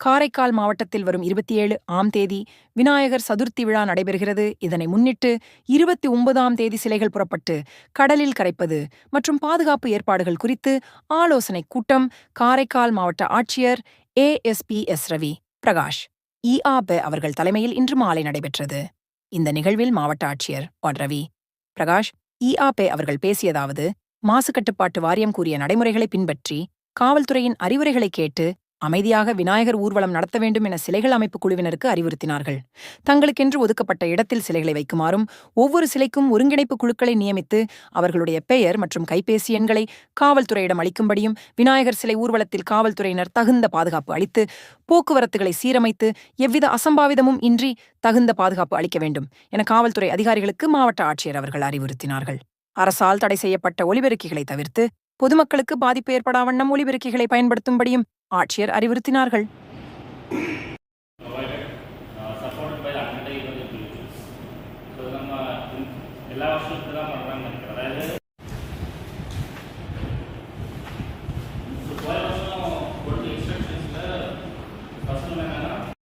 காரைக்கால் மாவட்டத்தில் வரும் இருபத்தி ஏழு ஆம் தேதி விநாயகர் சதுர்த்தி விழா நடைபெறுகிறது. இதனை முன்னிட்டு இருபத்தி ஒன்பதாம் தேதி சிலைகள் புறப்பட்டு கடலில் கரைப்பது மற்றும் பாதுகாப்பு ஏற்பாடுகள் குறித்து ஆலோசனைக் கூட்டம் காரைக்கால் மாவட்ட ஆட்சியர் A. S. P. S. Ravi Prakash இஆப அவர்கள் தலைமையில் இன்று மாலை நடைபெற்றது. இந்த நிகழ்வில் மாவட்ட ஆட்சியர் ஒன் ரவி பிரகாஷ் இஆபே அவர்கள் பேசியதாவது மாசு கட்டுப்பாட்டு வாரியம் கூறிய நடைமுறைகளை பின்பற்றி காவல்துறையின் அறிவுரைகளை கேட்டு அமைதியாக விநாயகர் ஊர்வலம் நடத்த வேண்டும் என சிலைகள் அமைப்பு குழுவினருக்கு அறிவுறுத்தினார்கள். தங்களுக்கென்று ஒதுக்கப்பட்ட இடத்தில் சிலைகளை வைக்குமாறும் ஒவ்வொரு சிலைக்கும் ஒருங்கிணைப்பு குழுக்களை நியமித்து அவர்களுடைய பெயர் மற்றும் கைபேசி எண்களை காவல்துறையிடம் அளிக்கும்படியும் விநாயகர் சிலை ஊர்வலத்தில் காவல்துறையினர் தகுந்த பாதுகாப்பு அளித்து போக்குவரத்துகளை சீரமைத்து எவ்வித அசம்பாவிதமும் இன்றி தகுந்த பாதுகாப்பு அளிக்க வேண்டும் என காவல்துறை அதிகாரிகளுக்கு மாவட்ட ஆட்சியர் அவர்கள் அறிவுறுத்தினார்கள். அரசால் தடை செய்யப்பட்ட ஒலிபெருக்கிகளை தவிர்த்து பொதுமக்களுக்கு பாதிப்பு ஏற்படா வண்ணம் ஒலிபெருக்கிகளை பயன்படுத்தும்படியும் ஆட்சியர் அறிவுறுத்தினார்கள். எல்லா வருஷத்துல தான் பண்ணுறாங்க அதாவது